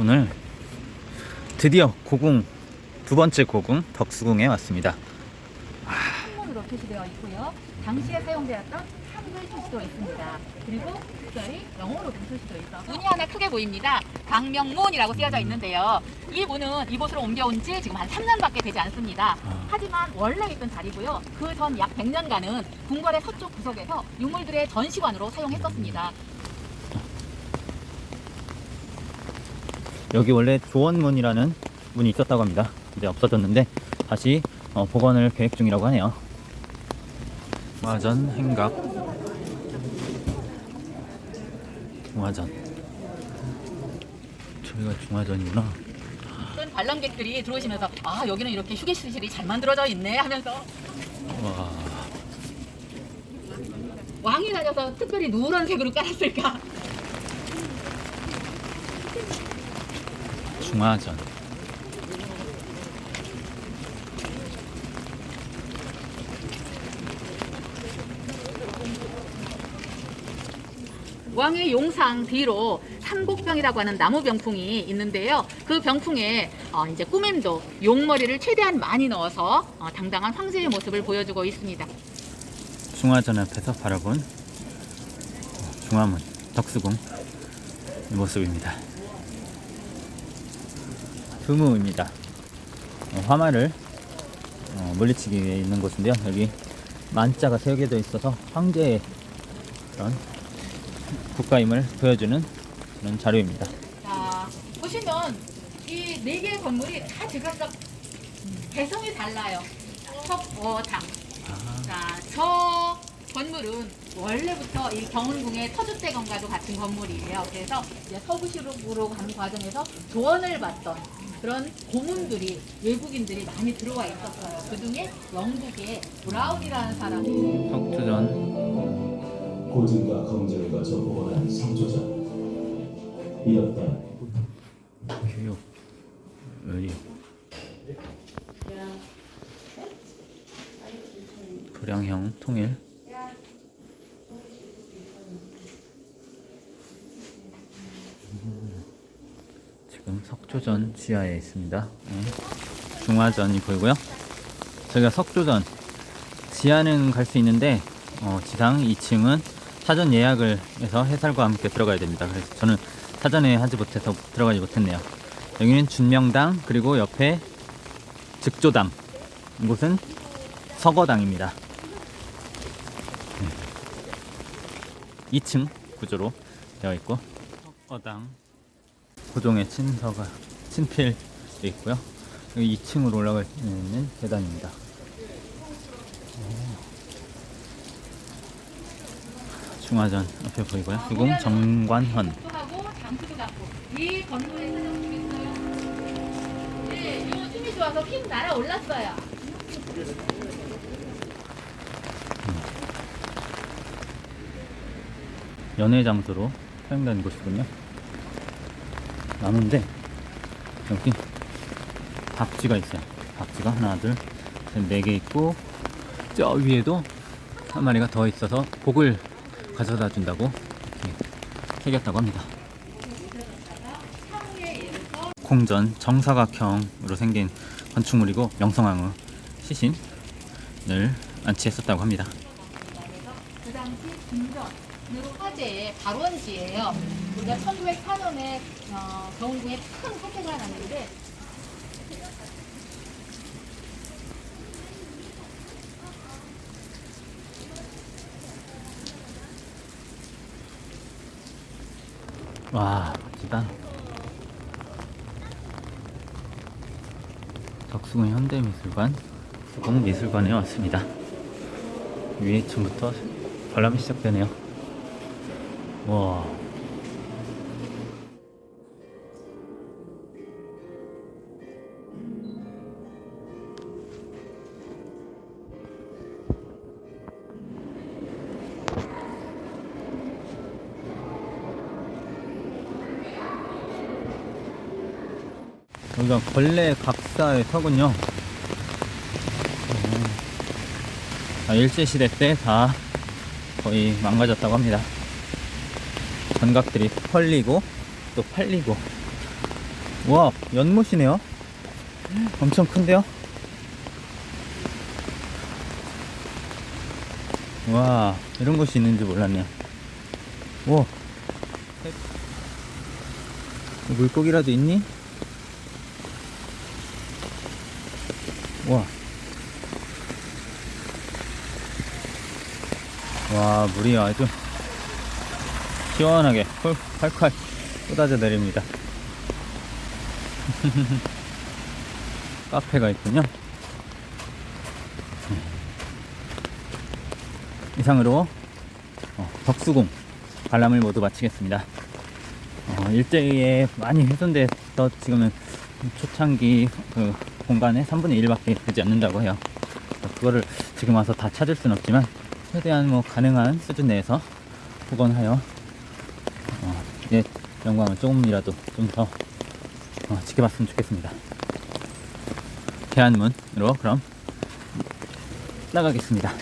오늘 드디어 고궁 두 번째 고궁 덕수궁에 왔습니다. 한문으로 표시되어 있고요. 당시에 사용되었던 한글 표시도 있습니다. 그리고 특별히 영어로도 표시되어 있어서 문이 하나 크게 보입니다. 강명문이라고 쓰여져 있는데요. 이 문은 이곳으로 옮겨온 지 지금 한 3년밖에 되지 않습니다. 아. 하지만 원래 있던 자리고요. 그 전 약 100년간은 궁궐의 서쪽 구석에서 유물들의 전시관으로 사용했었습니다. 여기 원래 조원문이라는 문이 있었다고 합니다. 근데 없어졌는데 다시 어, 복원을 계획 중이라고 하네요. 중화전 행각 중화전 저기가 중화전이구나. 어떤 관람객들이 들어오시면서 아 여기는 이렇게 휴게실이 잘 만들어져 있네 하면서 와 왕이 다녀서 특별히 누런 색으로 깔았을까 중화전 왕의 용상 뒤로 삼곡병이라고 하는 나무 병풍이 있는데요. 그 병풍에 어, 이제 꾸밈도 용머리를 최대한 많이 넣어서 어, 당당한 황제의 모습을 보여주고 있습니다. 중화전 앞에서 바라본 어, 중화문 덕수궁 모습입니다. 두무입니다. 어, 화마를 어, 물리치기 위해 있는 곳인데요. 여기 만자가 새겨져 있어서 황제의 그런 국가임을 보여주는 그런 자료입니다. 자 보시면 이 네 개의 건물이 다 제각각 개성이 달라요. 석어당. 자, 저 건물은 원래부터 이 경운궁의 터줏대감과도 같은 건물이에요. 그래서 이제 서부시로 가는 과정에서 조언을 받던 그런 고문들이 외국인들이 많이 들어와 있었어요. 그 중에 영국의 브라운이라는 사람이 석주전. 고증과 검증과 한 성조전 이렇다. 교육 의료 불량형 통일 지금 석조전 지하에 있습니다. 네. 중화전이 보이고요. 저희가 석조전 지하는 갈 수 있는데 어, 지상 2층은 사전 예약을 해서 해설과 함께 들어가야 됩니다. 그래서 저는 사전에 하지 못해서 들어가지 못했네요. 여기는 준명당 그리고 옆에 즉조당 이곳은 서거당입니다. 네. 2층 구조로 되어 있고 서거당 고종의 친서가 친필도 있고요. 여기 2층으로 올라갈 수 있는 계단입니다. 중화전 앞에 보이고요. 유공 정관현 도 하고 장수도 갖고 이 건물에 사장님 있어요. 네, 이거 힘이 좋아서 힘 날아 올랐어요. 연애 장소로 사용되는 곳이군요. 나무인데 여기 박쥐가 있어요. 박쥐가 하나, 둘, 셋, 네 개 있고 저 위에도 한 마리가 더 있어서 복을 가져다 준다고 이렇게 새겼다고 합니다. 공전 정사각형으로 생긴 건축물이고 명성황후 시신을 안치했었다고 합니다. 그 당시 김전으로 화제의 발원지예요. 우리가 1904년에 어, 경운궁에 큰 사태가 났는데. 와 멋지다. 덕수궁 현대미술관 수공미술관에 왔습니다. 위에 층부터 관람이 시작되네요 와 여기가 걸레 각사의 터군요. 음. 아, 일제시대 때 다 거의 망가졌다고 합니다. 전각들이 펄리고 또 팔리고 와, 연못이네요. 엄청 큰데요? 와, 이런 곳이 있는지 몰랐네요. 오. 물고기라도 있니? 와. 와, 물이 아주 시원하게 펄- 팔팔 쏟아져 내립니다. 카페가 있군요. 이상으로 어, 덕수궁 관람을 모두 마치겠습니다. 어, 일제에 많이 훼손돼서 지금은 초창기 그 공간의 3분의 1밖에 되지 않는다고 해요. 그거를 지금 와서 다 찾을 순 없지만 최대한 뭐 가능한 수준 내에서 복원하여 어, 예, 영광을 조금이라도 좀더 어, 지켜봤으면 좋겠습니다. 대한문으로 그럼 나가겠습니다.